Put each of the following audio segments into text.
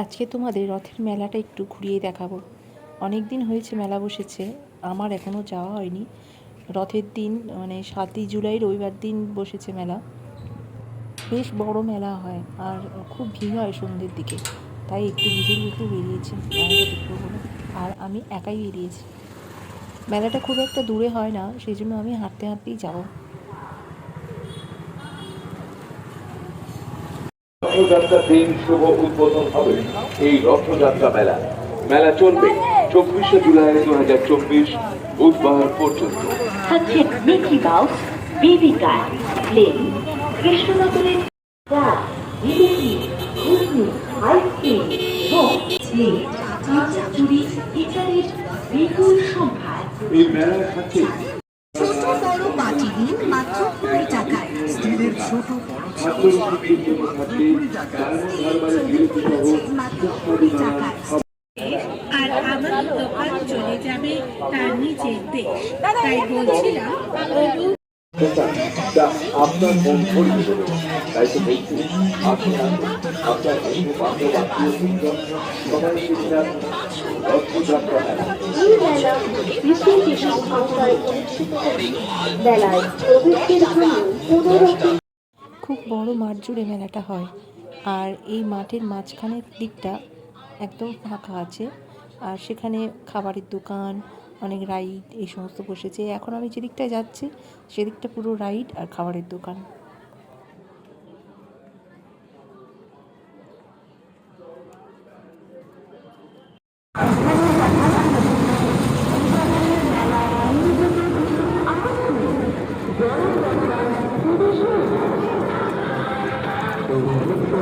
আজকে তোমাদের রথের মেলাটা একটু ঘুরিয়ে দেখাবো। অনেক দিন হয়েছে মেলা বসেছে, আমার এখনও যাওয়া হয়নি। রথের দিন মানে সাতই জুলাই, রবিবার দিন বসেছে মেলা। বেশ বড় মেলা হয় আর খুব ভিড় হয় সন্ধ্যের দিকে, তাই একটু ভিড়ের ভিতরে বেরিয়েছি। আর আমি একাই বেরিয়েছি। মেলাটা খুব একটা দূরে হয় না, সেই জন্য আমি হাঁটতে হাঁটতেই যাব। রথযাত্রার দিন শুভ উদ্বোধন হবে এই রথযাত্রা মেলা। মেলা চলবে চব্বিশে জুলাই দু হাজার চব্বিশ বুধবার পর্যন্ত। থাকছেন Mickey Mouse baby girl plane কৃষ্ণনগরের চা জিলিপি ঘুগনি আইসক্রিম এবং স্লেট কাঁচা চুড়ি ইত্যাদির বিপুল সম্ভার। এই মেলায় থাকছে ছোট বড় বাটি মাত্র আর আমার চলে যাবে তার নিজের দেশ তাই বলছিলাম আপনার মেলায় প্রবেশের জন্য কোনো রকম খুব বড় মাঠ জুড়ে মেলাটা হয়। আর এই মাঠের মাঝখানের দিকটা একদম ফাঁকা আছে। আর সেখানে খাবারের দোকান, অনেক রাইড এই সমস্ত বসেছে। এখন আমি যেদিকটায় যাচ্ছি, সেদিকটা পুরো রাইড আর খাবারের দোকান।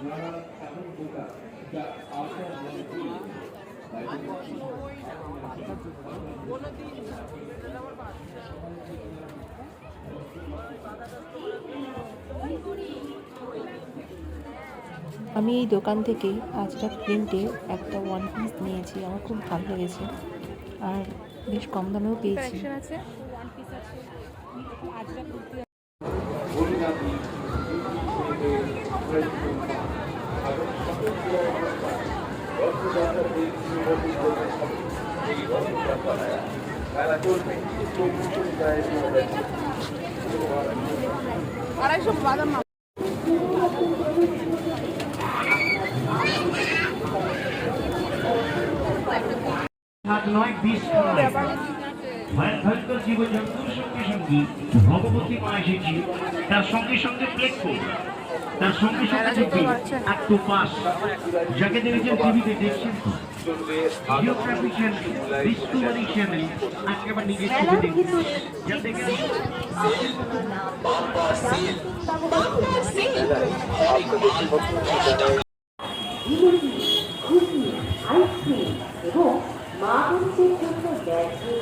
আমি এই দোকান থেকে আজরাক প্রিন্টে একটা ওয়ান পিস নিয়েছি, আমার খুব ভালো লেগেছে। আর বেশ কম দামেও পেয়েছি। আছে? আড়াইশো বাদাম নয়, বিশ ভয়ঙ্কর জীবজন্তুর সঙ্গে সঙ্গে ভগবতী মা এসেছি। তার সঙ্গে সঙ্গে প্লেট তার সঙ্গে সঙ্গে দেখবি একটু পাস যাকে দেখেছেন টিভিতে দেখছেন তো জিওগ্রাফি চ্যানেল ডিসকভারি চ্যানেল আজকে আবার নিজের ছবি দেখবেন যা দেখে আইসক্রিম এবং মা বোনদের জন্য ব্যাটারি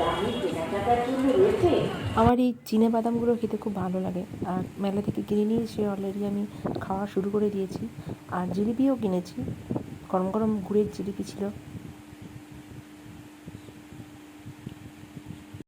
আমার এই চিনে বাদামগুলো খেতে খুব ভালো লাগে। আর মেলা থেকে কিনে নিয়ে এসে অলরেডি আমি খাওয়া শুরু করে দিয়েছি। আর জিলিপিও কিনেছি। গরম গরম গুড়ের জিলিপি ছিল।